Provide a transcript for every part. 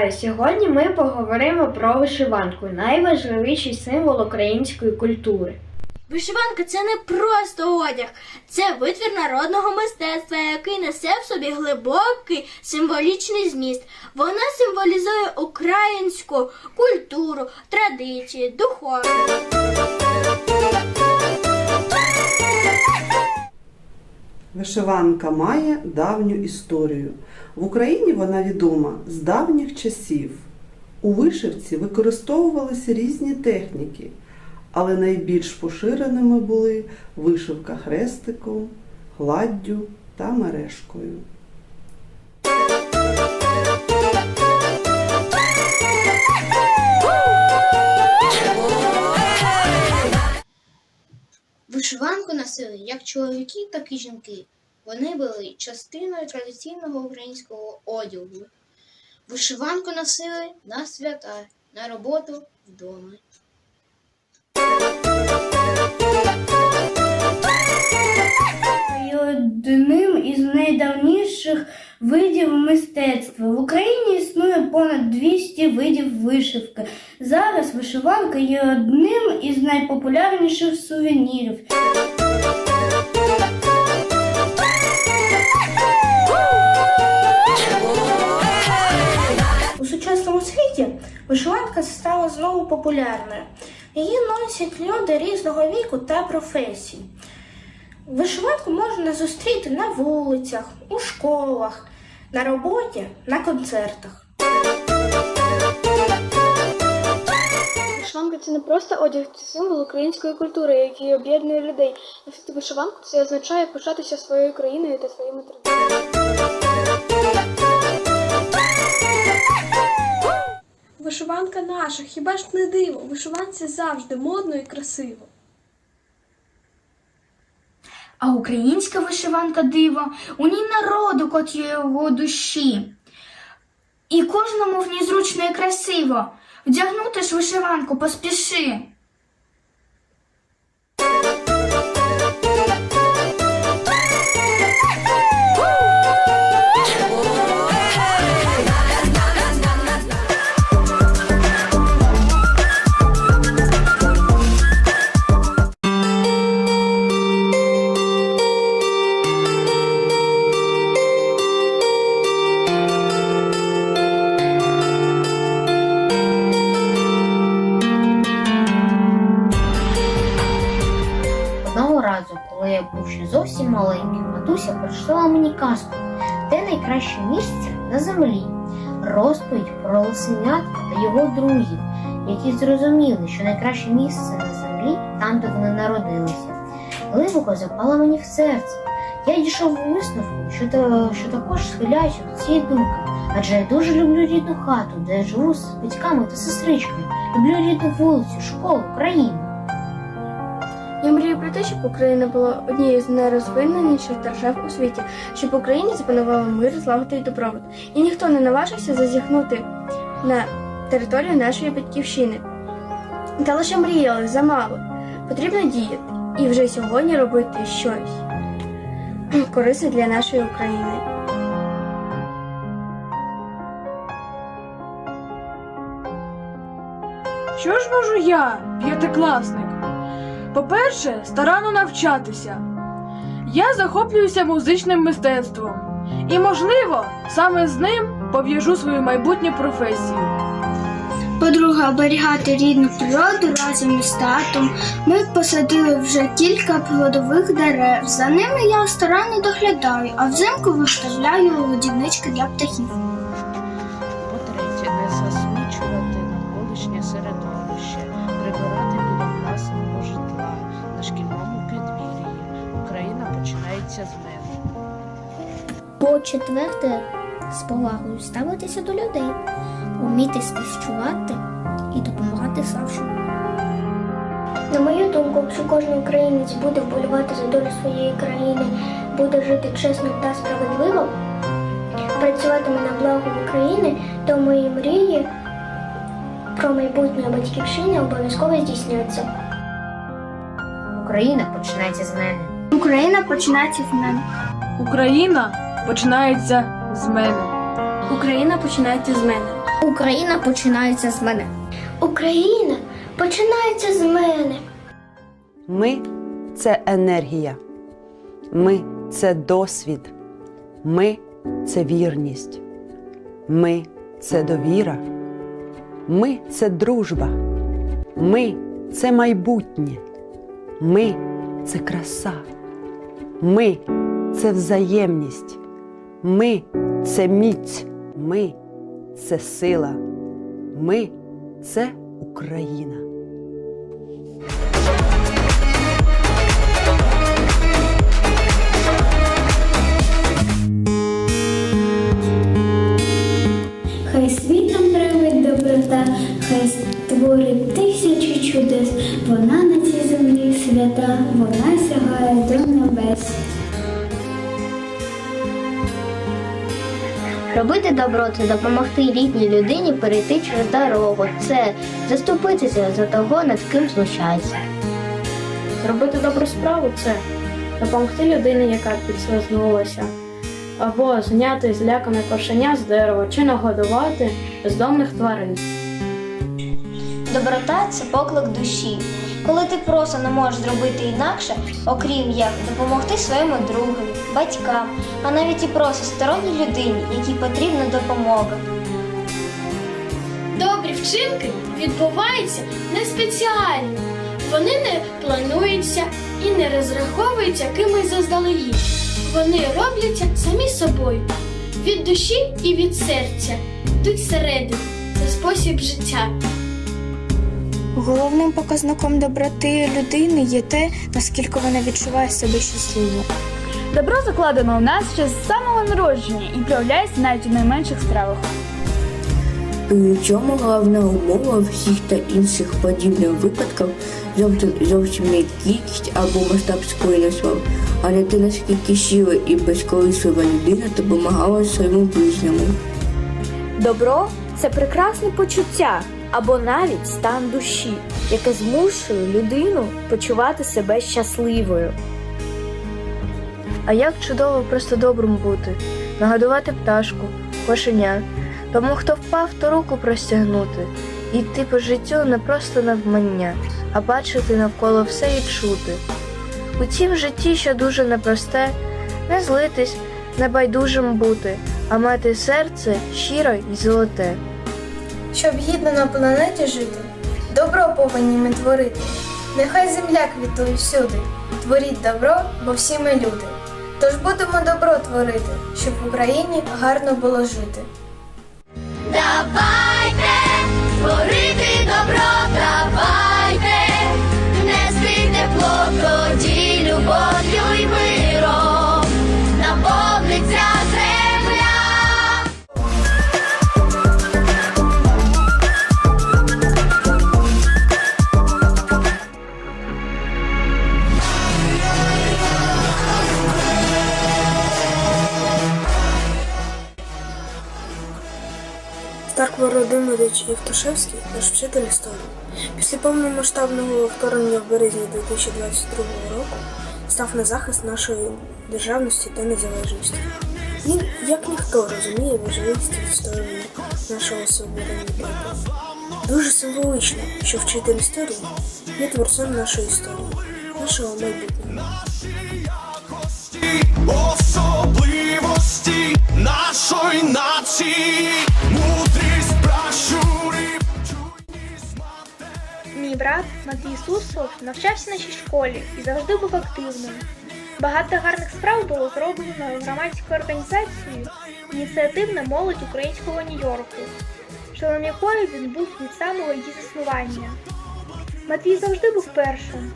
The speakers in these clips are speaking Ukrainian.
Вітаю! Сьогодні ми поговоримо про вишиванку, найважливіший символ української культури. Вишиванка це не просто одяг, це витвір народного мистецтва, який несе в собі глибокий символічний зміст. Вона символізує українську культуру, традиції, духовність. Вишиванка має давню історію. В Україні вона відома з давніх часів. У вишивці використовувалися різні техніки, але найбільш поширеними були вишивка хрестиком, гладдю та мережкою. Вишиванку носили як чоловіки, так і жінки. Вони були частиною традиційного українського одягу. Вишиванку носили на свята, на роботу вдома. є одним із найдавніших видів мистецтва. В Україні понад 200 видів вишивки. Зараз вишиванка є одним із найпопулярніших сувенірів. У сучасному світі вишиванка стала знову популярною. Її носять люди різного віку та професій. Вишиванку можна зустріти на вулицях, у школах, на роботі, на концертах. Вишиванка це не просто одяг, це символ української культури, який об'єднує людей. Носити вишиванку це означає пишатися своєю країною та своїми традиціями. Вишиванка наша, хіба ж не диво? Вишиванці завжди модно і красиво. А українська вишиванка диво, у ній народу кот є його душі. І кожному в ній зручно і красиво. Вдягнути ж вишиванку поспіши. Матуся мені казку, де найкраще місце на землі. Розповідь про лисенятка та його друзів, які зрозуміли, що найкраще місце на землі там, де вони народилися. Глибоко запало мені в серце. Я дійшов у висновку, що, та, що також схиляюся до цієї думки, адже я дуже люблю рідну хату, де я живу з батьками та сестричкою. Люблю рідну вулицю, школу, країну. Те, щоб Україна була однією з найрозвиненіших держав у світі, щоб Україні запанувала мир, злагода і добробут. І ніхто не наважився зазіхнути на територію нашої батьківщини. Та лише мріяли замало. Потрібно діяти і вже сьогодні робити щось корисне для нашої України. Що ж можу я, п'ятикласник? По-перше, старанно навчатися. Я захоплююся музичним мистецтвом. І, можливо, саме з ним пов'яжу свою майбутню професію. По-друге, оберігати рідну природу разом із татом. Ми посадили вже кілька плодових дерев. За ними я старанно доглядаю, а взимку виставляю годівнички для птахів. По-четверте, з повагою ставитися до людей, вміти співчувати і допомагати слабшим. На мою думку, якщо кожен українець буде вболівати за долю своєї країни, буде жити чесно та справедливо, працюватиме на благо України, то мої мрії про майбутнє батьківщини обов'язково здійсняться. Україна починається з мене. Україна починається з мене. Україна починається з мене. Україна починається з мене. Україна починається з мене. Україна починається з мене. Ми це енергія. Ми це досвід. Ми це вірність. Ми це довіра. Ми це дружба. Ми це майбутнє. Ми це краса. Ми це взаємність. Ми це міць. Ми це сила. Ми це Україна. Робити добро це допомогти рідній людині перейти через дорогу. Це заступитися за того, над ким знущається. Зробити добру справу це допомогти людині, яка підслизнулася, або зняти злякане кошеня з дерева чи нагодувати бездомних тварин. Доброта це поклик душі. Коли ти просто не можеш зробити інакше, окрім як допомогти своєму другові, батькам, а навіть і просто сторонній людині, якій потрібна допомога. Добрі вчинки відбуваються не спеціально. Вони не плануються і не розраховуються кимось заздалегідь. Вони робляться самі собою. Від душі і від серця. Йдуть всередину. Це спосіб життя. Головним показником доброти людини є те, наскільки вона відчуває себе щасливо. Добро закладено у нас ще з самого народження і проявляється навіть у найменших справах. У цьому головна умова всіх та інших подібних випадків зовсім, зовсім не кількість або масштаб скоєння, але те, наскільки щира і безколислива людина допомагала своєму ближньому. Добро це прекрасне почуття або навіть стан душі, яке змушує людину почувати себе щасливою. А як чудово просто добрим бути, нагодувати пташку, кошеня, тому хто впав, то руку простягнути, йти по життю не просто навмання, а бачити навколо все і чути. У цім житті, що дуже непросте, не злитись, небайдужим бути, а мати серце щире й золоте. Щоб гідно на планеті жити, добро повинні ми творити. Нехай земля квітує всюди. Творіть добро, бо всі ми люди. Тож будемо добро творити, щоб в Україні гарно було жити. Давайте творити добро, давайте, нести тепло, тоді любов'ю й миром Старк Володимирович Євтушевський, наш вчитель історії, після повномасштабного вторгнення в березні 2022 року став на захист нашої державності та незалежності. Він, як ніхто, розуміє важливість відстоювання нашого суверенітету. Дуже символічно, що вчитель історії є творцем нашої історії, нашого майбутнього. особливості нашої нації, пращурів. Мій брат Матвій Суслов навчався нашій школі і завжди був активним. Багато гарних справ було зроблено громадською організацією Ініціативна молодь українського Нью-Йорку, членом якої він був від самого її заснування. Матвій завжди був першим.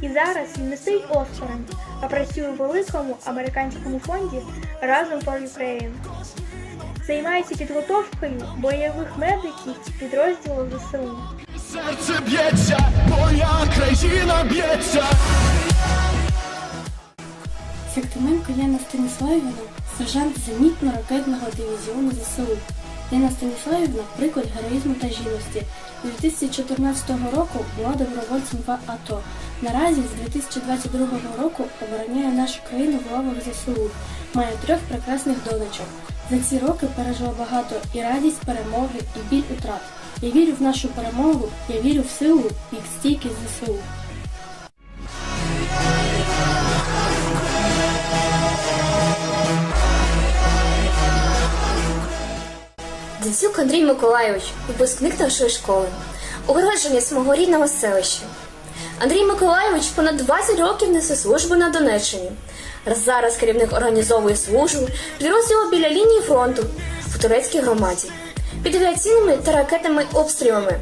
І зараз він не стоїть осторонь, а працює у великому американському фонді разом for Ukraine. Займається підготовкою бойових медиків підрозділу ЗСУ. Серце б'ється, моя країна б'ється. Сектименко Яна Станіславівна, сержант зенітно-ракетного дивізіону ЗСУ. Яна Станіславівна приклад героїзму та жінності. З 2014 року була добровольцем в АТО. Наразі з 2022 року обороняє нашу країну в лавах ЗСУ. Має трьох прекрасних донечок За ці роки пережила багато і радість перемоги, і біль утрат. Я вірю в нашу перемогу, я вірю в силу і в стійкість ЗСУ. Дацюк Андрій Миколайович, випускник нашої школи, уродженець мого рідного селища. Андрій Миколайович понад 20 років несе службу на Донеччині. Зараз керівник організовує службу підрозділу біля лінії фронту в турецькій громаді. Під авіаційними та ракетними обстрілами.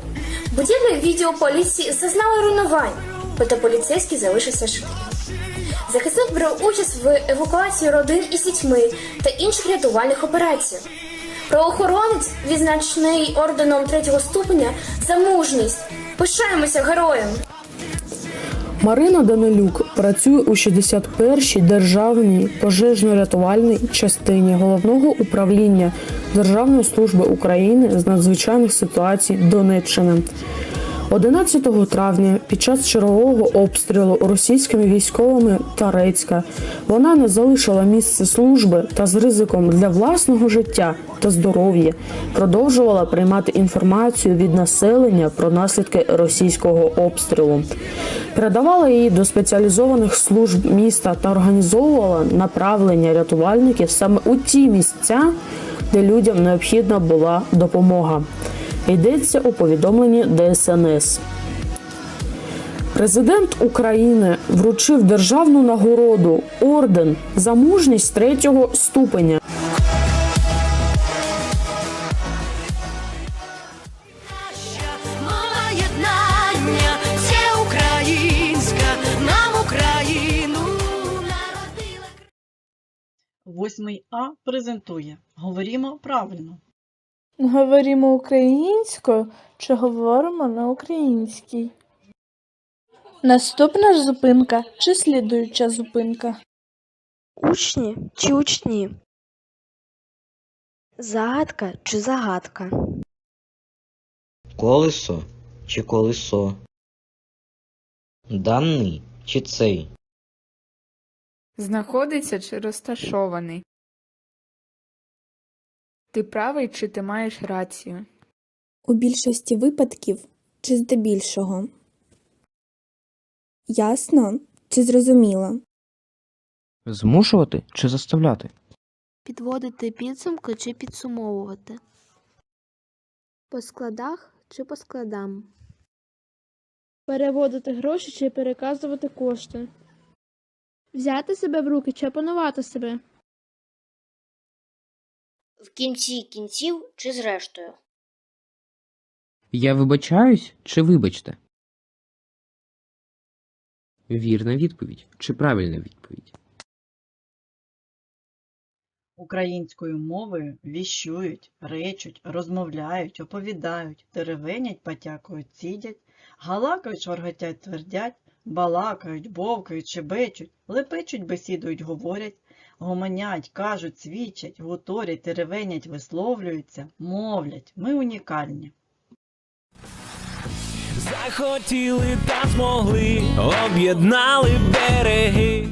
Будівлі відділу поліції зазнали руйнувань, проте поліцейський залишився живий. Захисник брав участь в евакуації родин із дітьми та інших рятувальних операціях. Правоохоронець, відзначений орденом третього ступеня за мужність. Пишаємося героєм! Марина Данилюк працює у 61-й державній пожежно-рятувальній частині головного управління Державної служби України з надзвичайних ситуацій Донеччини. 11 травня під час чергового обстрілу російськими військовими Тарецька вона не залишила місце служби та з ризиком для власного життя та здоров'я продовжувала приймати інформацію від населення про наслідки російського обстрілу, передавала її до спеціалізованих служб міста та організовувала направлення рятувальників саме у ті місця, де людям необхідна була допомога. Йдеться у повідомленні ДСНС. Президент України вручив державну нагороду орден за мужність третього ступеня. Мова українська, нам Україну народила. Восьмий А презентує. Говоримо правильно. Говоримо українською чи говоримо на українській? Наступна ж зупинка чи слідуюча зупинка? Учні чи учні? Загадка чи загадка? Колесо чи колесо? Даний чи цей? Знаходиться чи розташований? Ти правий чи ти маєш рацію? У більшості випадків чи здебільшого? Ясно чи зрозуміло? Змушувати чи заставляти? Підводити підсумки чи підсумовувати? По складах чи по складам? Переводити гроші чи переказувати кошти? Взяти себе в руки чи опанувати себе? В кінці кінців чи зрештою? Я вибачаюсь чи вибачте? Вірна відповідь чи правильна відповідь? Українською мовою віщують, речуть, розмовляють, оповідають, теревенять, потякують, цідять, галакають, шварготять, твердять, балакають, бовкають, шебечуть, лепечуть, бесідують, говорять, гомонять, кажуть, свідчать, гуторять, теревенять, висловлюються, мовлять. Ми унікальні. Захотіли та змогли, об'єднали береги.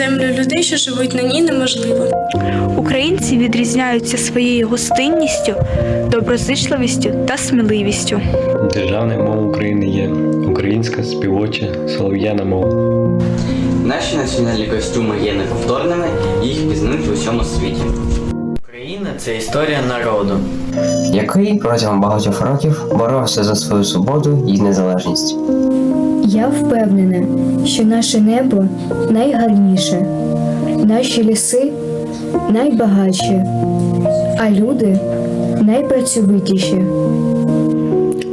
Землю людей, що живуть на ній, неможливо. Українці відрізняються своєю гостинністю, доброзичливістю та сміливістю. Державною мовою України є українська співоча солов'яна мова. Наші національні костюми є неповторними, їх пізнають в усьому світі. Україна це історія народу. який протягом багатьох років боровся за свою свободу і незалежність. Я впевнена, що наше небо найгарніше, наші ліси найбагатші, а люди найпрацьовитіші.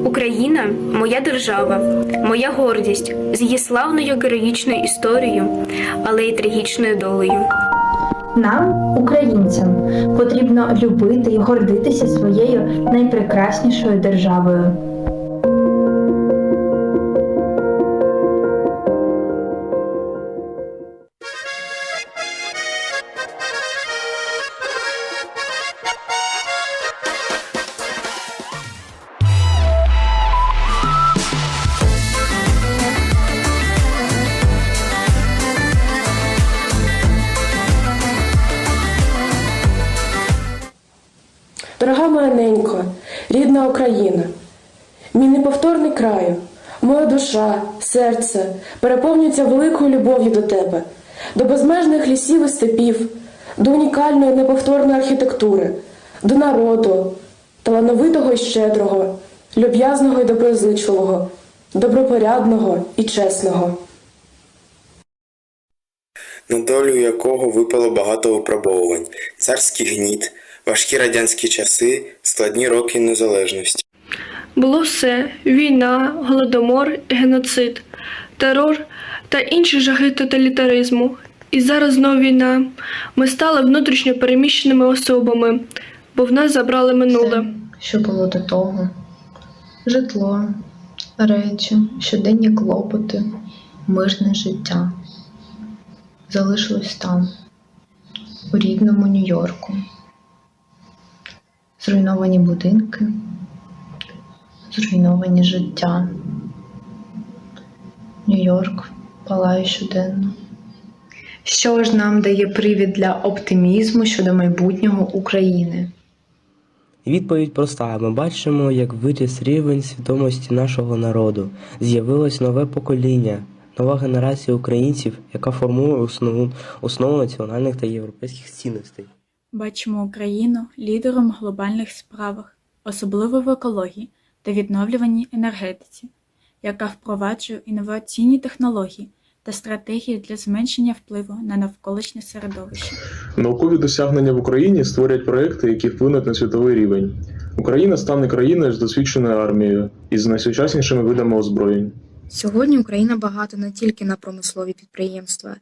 Україна моя держава, моя гордість з її славною героїчною історією, але й трагічною долею. Нам, українцям, потрібно любити і гордитися своєю найпрекраснішою державою. Серце переповнюються великою любов'ю до тебе, до безмежних лісів і степів, до унікальної неповторної архітектури, до народу, талановитого і щедрого, люб'язного і доброзичливого, добропорядного і чесного. на долю якого випало багато випробовувань, царський гніт, важкі радянські часи, складні роки незалежності. Було все: війна, голодомор, геноцид, терор та інші жахи тоталітаризму. І зараз знову війна. Ми стали внутрішньо переміщеними особами, бо в нас забрали минуле. що було до того: житло, речі, щоденні клопоти, мирне життя. Залишилось там, у рідному Нью-Йорку. Зруйновані будинки, зруйновані життя. Нью-Йорк палає щоденно. Що ж нам дає привід для оптимізму щодо майбутнього України? Відповідь проста: ми бачимо, як виріс рівень свідомості нашого народу. З'явилось нове покоління, нова генерація українців, яка формує основу, основу національних та європейських цінностей. Бачимо Україну лідером в глобальних справах, особливо в екології та відновлюваній енергетиці, яка впроваджує інноваційні технології та стратегії для зменшення впливу на навколишнє середовище. Наукові досягнення в Україні створять проекти, які вплинуть на світовий рівень. Україна стане країною з досвідченою армією і з найсучаснішими видами озброєнь. Сьогодні Україна багата не тільки на промислові підприємства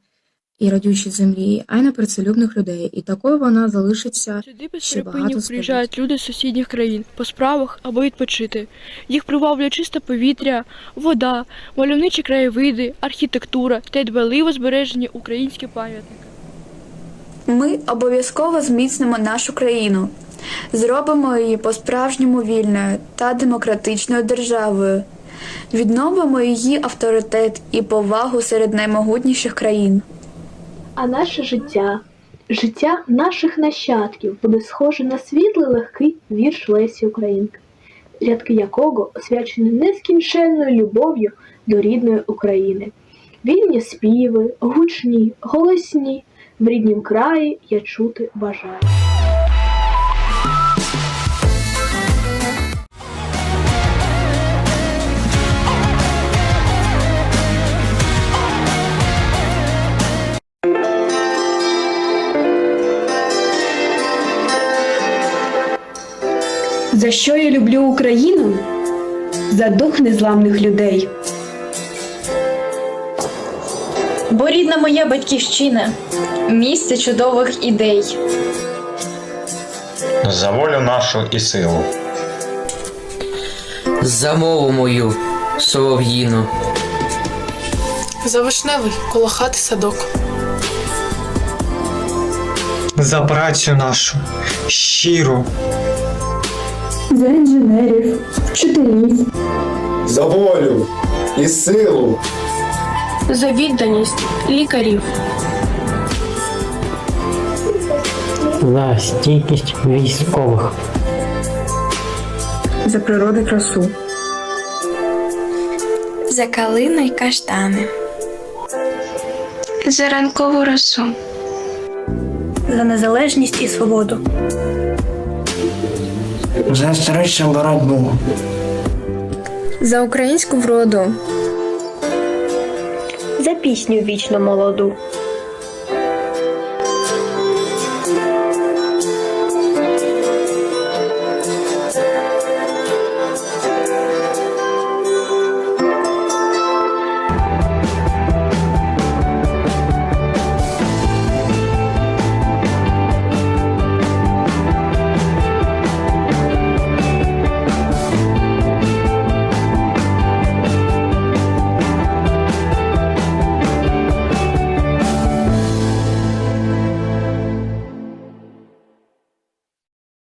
і радючі землі, а й на працелюбних людей. І такою вона залишиться Сюди без ще багато приїжджають люди з сусідніх країн по справах або відпочити. Їх приваблює чисте повітря, вода, мальовничі краєвиди, архітектура та й дбайливо збережені українські пам'ятники. Ми обов'язково зміцнимо нашу країну, зробимо її по-справжньому вільною та демократичною державою, відновимо її авторитет і повагу серед наймогутніших країн. А наше життя, життя наших нащадків буде схоже на світлий легкий вірш Лесі Українки, рядки якого освячені нескінченною любов'ю до рідної України. Вільні співи, гучні, голосні, в ріднім краї я чути бажаю. За що я люблю Україну? За дух незламних людей. Бо рідна моя батьківщина, місце чудових ідей. За волю нашу і силу. За мову мою, солов'їну. За вишневий коло хати садок. За працю нашу, щиру, За інженерів, вчителів, За волю і силу. за відданість лікарів. за стійкість військових. За природи красу. За калину й каштани. За ранкову росу. За незалежність і свободу. За історичну боротьбу. За українську вроду. За пісню вічно молоду.